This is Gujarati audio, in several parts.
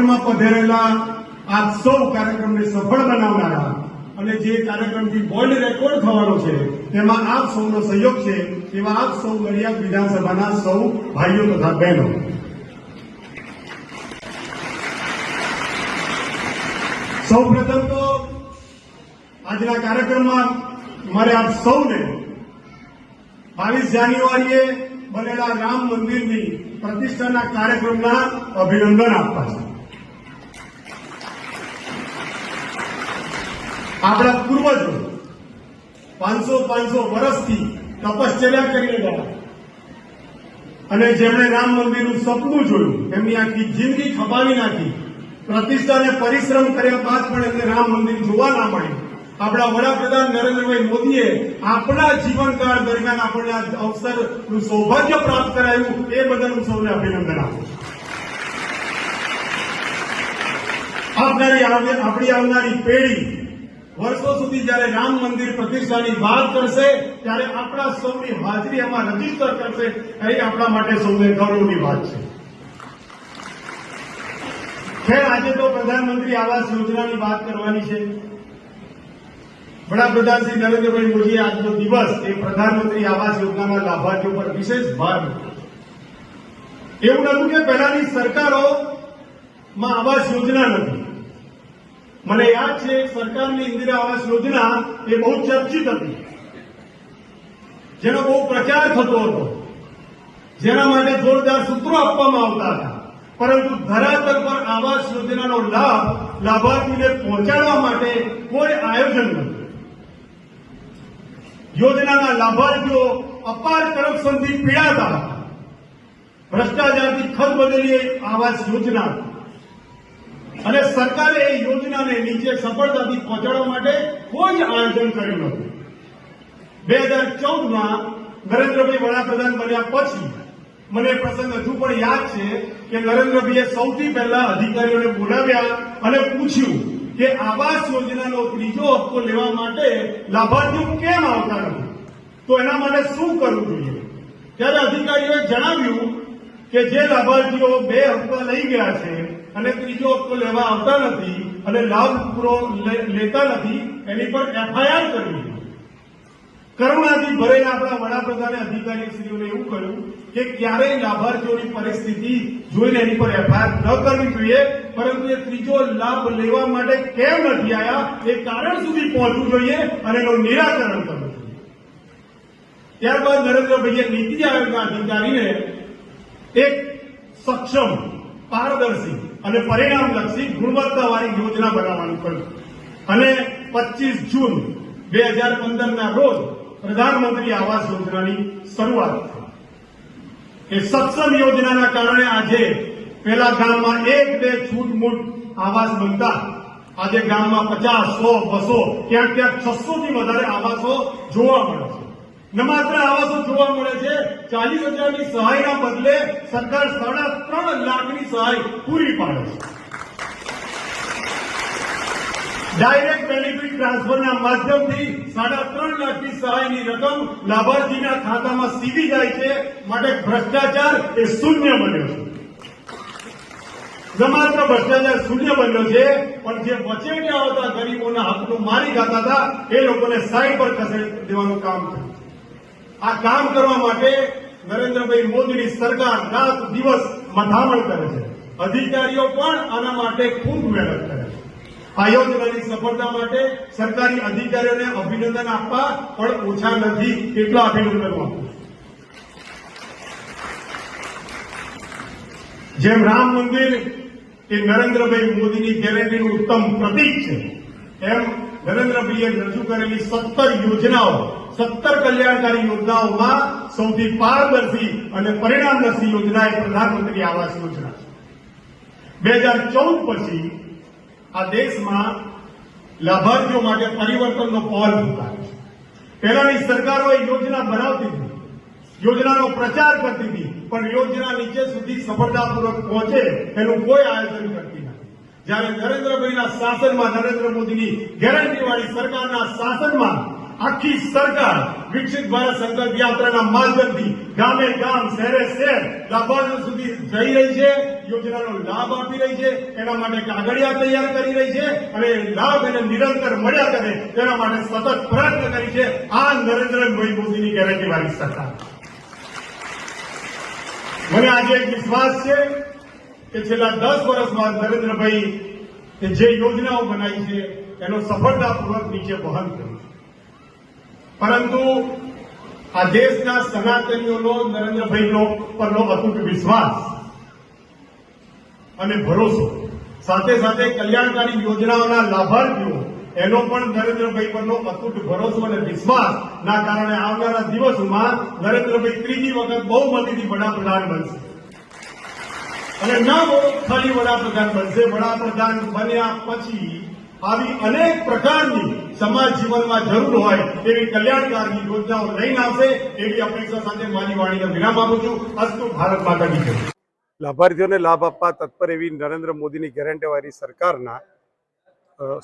આગળમાં પધરેલા આ સૌ કાર્યક્રમને સફળ બનાવનારા અને જે કાર્યક્રમથી વર્લ્ડ રેકોર્ડ થવાનો છે, તેમાં આપ સૌનો સહયોગ છે, એવા આપ સૌ નડિયાદ વિધાનસભાના સૌ ભાઈઓ તથા બહેનો. સૌ પ્રથમ તો આજના કાર્યક્રમમાં મારે આપ સૌને બાવીસ જાન્યુઆરીએ બનેલા રામ મંદિરની પ્રતિષ્ઠાના કાર્યક્રમના અભિનંદન આપવા છે. આપણા પૂર્વજો પાંચસો પાંચસો વર્ષથી તપશ્ચર્યા કરીને ગયા. અને જેમણે રામ મંદિરનું સપનું જોયું, એમની આખી જિંદગી ખપાવી નાખી. પ્રતિષ્ઠાને પરિશ્રમ કર્યા બાદ પણ એમને રામ મંદિર જોવા ના મળ્યું. આપણા વડાપ્રધાન નરેન્દ્રભાઈ મોદીએ આપણા જીવનકાળ દરમિયાન આપણને આ અવસરનું સૌભાગ્ય પ્રાપ્ત કરાયું, એ બદલ હું સૌને અભિનંદન આપું આવનારી- આપણી આવનારી પેઢી વર્ષો સુધી જ્યારે રામ મંદિર પ્રતિષ્ઠાની વાત કરશે, ત્યારે આપણા સૌની હાજરી એમાં રજિસ્ટર કરશે. એ આપણા માટે સૌને ગૌરવની વાત છે. ખેર આજે તો પ્રધાનમંત્રી આવાસ યોજનાની વાત કરવાની છે. વડાપ્રધાન શ્રી નરેન્દ્રભાઈ મોદીએ આજનો દિવસ એ પ્રધાનમંત્રી આવાસ યોજનાના લાભાર્થીઓ પર વિશેષ ભાર મૂક્યો. એવું નતું કે પહેલાની સરકારોમાં આવાસ યોજના નથી. મને યાદ છે, સરકારની ઇન્દિરા આવાસ યોજના એ બહુ ચર્ચિત હતી. જેનો બહુ પ્રચાર થતો હતો. જેના માટે જોરદાર સૂત્રો આપવામાં આવતા હતા. પરંતુ ધરાતલ પર આવાસ યોજનાનો લાભ લાભાર્થીને પહોંચાડવા માટે કોઈ આયોજન નથી. યોજનાના લાભાર્થીઓ અપાર કરપ્શનથી પીડાતા હતા. ભ્રષ્ટાચારથી ખતબદેલી આવાસ યોજના હતી. સરકારે એ યોજનાને નીચે સફળતાથી પહોંચાડવા માટે કોઈ જ આયોજન કર્યું નહોતું. બે હજાર ચૌદમાં નરેન્દ્રભાઈ વડાપ્રધાન બન્યા પછી મને પ્રસંગ હજુ પણ યાદ છે કે નરેન્દ્રભાઈએ સૌથી પહેલા અધિકારીઓને બોલાવ્યા અને પૂછ્યું કે આવાસ યોજનાનો ત્રીજો હપ્તો લેવા માટે લાભાર્થીઓ કેમ આવતા નથી? તો એના માટે શું કરવું જોઈએ? ત્યારે અધિકારીઓએ જણાવ્યું કે જે લાભાર્થીઓ બે હપ્તા લઈ ગયા છે અને ત્રીજો હપ્તો લેવા આવતા નથી અને લાભ પૂરો લેતા નથી, એની પર એફઆઈઆર કરવી કરુણાથી ભરેલા આપણા વડાપ્રધાને અધિકારીશ્રીઓને એવું કહ્યું કે ક્યારેય લાભાર્થીઓની પરિસ્થિતિ જોઈને એની પર એફઆઈઆર ન કરવી જોઈએ, પરંતુ એ ત્રીજો લાભ લેવા માટે કેમ નથી આવ્યા એ કારણ સુધી પહોંચવું જોઈએ અને એનું નિરાકરણ કરવું જોઈએ. ત્યારબાદ નરેન્દ્રભાઈએ નીતિ આયોગના અધિકારીને એક સક્ષમ, પારદર્શી અને પરિણામલક્ષી ગુણવત્તાવાળી યોજના બનાવવાનું કહ્યું અને 25 જૂન બે હજાર પંદરના રોજ પ્રધાનમંત્રી આવાસ યોજનાની શરૂઆત થઈ. એ સક્ષમ યોજનાના કારણે આજે પેલા ગામમાં એક બે છૂટમૂટ આવાસ બનતા, આજે ગામમાં પચાસ, સો, બસો, ક્યાંક ક્યાંક છસો થી વધારે આવાસો જોવા મળે છે. ન માત્ર આવાસો જોવા મળે છે? ચાલીસ હજારની સહાયના બદલે સરકાર સાડા ત્રણ લાખની સહાય પૂરી પાડે છે. ડાયરેક્ટ બેનિફિટ ટ્રાન્સફરના માધ્યમથી સાડા ત્રણ લાખની સહાયની રકમ લાભાર્થીના ખાતામાં સીધી જાય છે. માટે ભ્રષ્ટાચાર એ શૂન્ય બન્યો છે. માત્ર ભ્રષ્ટાચાર શૂન્ય બન્યો છે, પણ જે વચેટિયા હતા ગરીબોના હકનું મારી ખાતા હતા, એ લોકોને સાઈડ પર ખસેડી દેવાનું કામ થયું. આ કામ કરવા માટે નરેન્દ્રભાઈ મોદીની સરકાર રાત દિવસ મથામણ કરે છે અધિકારીઓ પણ આના માટે ખૂબ મહેનત કરે છે આ યોજનાની સફળતા માટે સરકારી અધિકારીઓને અભિનંદન આપવા પણ ઓછા નથી, એટલા અભિનંદન આપું. જેમ રામ મંદિર એ નરેન્દ્રભાઈ મોદીની ગેરંટીનું ઉત્તમ પ્રતીક છે, એમ નરેન્દ્રભાઈએ રજૂ કરેલી સત્તર યોજનાઓ, સત્તર કલ્યાણકારી યોજનાઓમાં સૌથી પારદર્શી અને પરિણામલક્ષી યોજના એ પ્રધાનમંત્રી આવાસ યોજના છે. બે હજાર ચૌદ પછી આ દેશમાં લાભાર્થીઓ માટે પરિવર્તનનો પહોલ ફૂંકાયો છે. પહેલાની સરકારો યોજના બનાવતી હતી, યોજનાનો પ્રચાર કરતી હતી, પણ યોજના નીચે સુધી સફળતાપૂર્વક પહોંચે એનું કોઈ આયોજન કરતી જ્યારે નરેન્દ્રભાઈના શાસનમાં નરેન્દ્ર મોદીની ગેરંટીવાળી સરકારના શાસનમાં આખી સરકાર વિકસિત ભારત સંકલ્પ યાત્રાના માધ્યમથી ગામે ગામ, શહેરે શહેર લાભાર્થીઓ સુધી જઈ રહી છે. યોજનાનો લાભ આપી રહી છે. એના માટે કાગળિયા તૈયાર કરી રહી છે અને લાભ એને નિરંતર મળ્યા કરે તેના માટે સતત પ્રયત્ન કરી છે આ નરેન્દ્રભાઈ મોદીની ગેરંટી વાળી સરકાર. મને આજે એક વિશ્વાસ છે કે છેલ્લા દસ વર્ષમાં નરેન્દ્રભાઈ જે યોજનાઓ બનાવી છે, એનો સફળતાપૂર્વક નીચે વહન કર્યું છે. પરંતુ આ દેશના સનાતનીઓનો, નરેન્દ્રભાઈનો પરનો અતૂટ વિશ્વાસ અને ભરોસો, સાથે સાથે કલ્યાણકારી યોજનાઓના લાભાર્થીઓ, એનો પણ નરેન્દ્રભાઈ પરનો અતૂટ ભરોસો અને વિશ્વાસ ના કારણે આવનારા દિવસોમાં નરેન્દ્રભાઈ ત્રીજી વખત બહુમતીથી વડાપ્રધાન બનશે. અને ન ખાલી વડાપ્રધાન બનશે. વડાપ્રધાન બન્યા પછી આવી અનેક પ્રકારની સમાજ જીવનમાં જરૂર હોય એવી કલ્યાણકારી યોજનાઓ લઈને આવશે, એવી અપેક્ષા સાથે મારી વાણીને વિરામ આપું છું. અસ્તુ ભારત માતાની જય. લાભાર્થીઓને લાભ આપવા તત્પર એવી નરેન્દ્ર મોદીની ગેરંટીવાળી સરકારના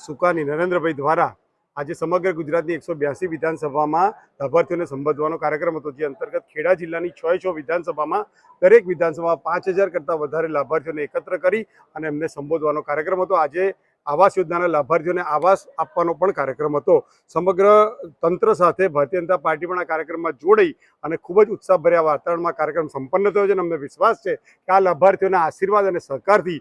સુકાની નરેન્દ્રભાઈ દ્વારા આજે સમગ્ર ગુજરાતની એકસો બ્યાસી વિધાનસભામાં લાભાર્થીઓને સંબોધવાનો કાર્યક્રમ હતો, જે અંતર્ગત ખેડા જિલ્લાની છ છ વિધાનસભામાં દરેક વિધાનસભામાં પાંચ હજાર કરતાં વધારે લાભાર્થીઓને એકત્ર કરી અને એમને સંબોધવાનો કાર્યક્રમ હતો. આજે આવાસ યોજનાના લાભાર્થીઓને આવાસ આપવાનો પણ કાર્યક્રમ હતો. સમગ્ર તંત્ર સાથે ભારતીય જનતા પાર્ટી પણ આ કાર્યક્રમમાં જોડાઈ અને ખૂબ જ ઉત્સાહભર્યા વાતાવરણમાં કાર્યક્રમ સંપન્ન થયો છે અને અમને વિશ્વાસ છે કે આ લાભાર્થીઓના આશીર્વાદ અને સહકારથી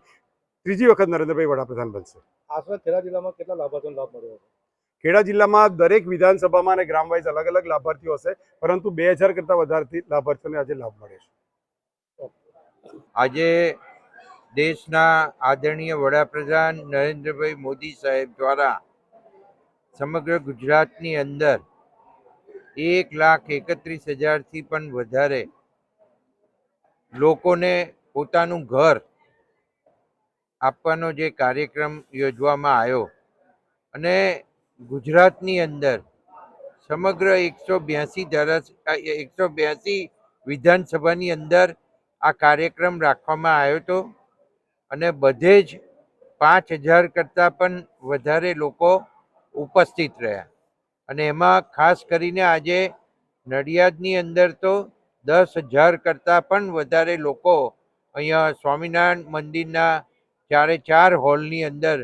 ત્રીજી વખત નરેન્દ્રભાઈ વડાપ્રધાન બનશે. આસપાસ ખેડા જિલ્લામાં કેટલા લાભાર્થીઓને લાભ મળ્યો હતો ખેડા જિલ્લામાં દરેક વિધાનસભામાં અને ગ્રામ વાઇઝ અલગ અલગ લાભાર્થીઓ હશે, પરંતુ બે હજાર કરતાં વધારે લાભાર્થીઓને આજે લાભ મળે છે. આજે દેશના આદરણીય વડાપ્રધાન નરેન્દ્રભાઈ મોદી સાહેબ દ્વારા સમગ્ર ગુજરાતની અંદર એક લાખ એકત્રીસ હજારથી પણ વધારે લોકોને પોતાનું ઘર આપવાનો જે કાર્યક્રમ યોજવામાં આવ્યો. અને ગુજરાતની અંદર સમગ્ર એકસો બ્યાસી ધારા એકસો બ્યાસી વિધાનસભાની અંદર આ કાર્યક્રમ રાખવામાં આવ્યો હતો. અને બધે જ પાંચ હજાર કરતાં પણ વધારે લોકો ઉપસ્થિત રહ્યા. અને એમાં ખાસ કરીને આજે નડિયાદની અંદર તો દસ હજાર કરતાં પણ વધારે લોકો અહીંયા સ્વામિનારાયણ મંદિરના ચારે ચાર હોલની અંદર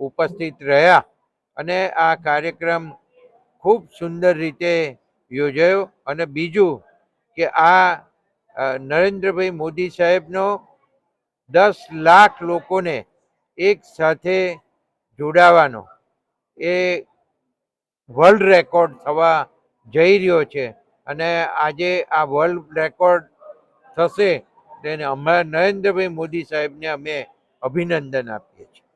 ઉપસ્થિત રહ્યા. અને આ કાર્યક્રમ ખૂબ સુંદર રીતે યોજાયો અને બીજું કે આ નરેન્દ્રભાઈ મોદી સાહેબનો દસ લાખ લોકોને એક સાથે જોડાવાનો એ વર્લ્ડ રેકોર્ડ થવા જઈ રહ્યો છે અને આજે આ વર્લ્ડ રેકોર્ડ થશે તેને અમારા નરેન્દ્રભાઈ મોદી સાહેબને અમે અભિનંદન આપીએ છીએ.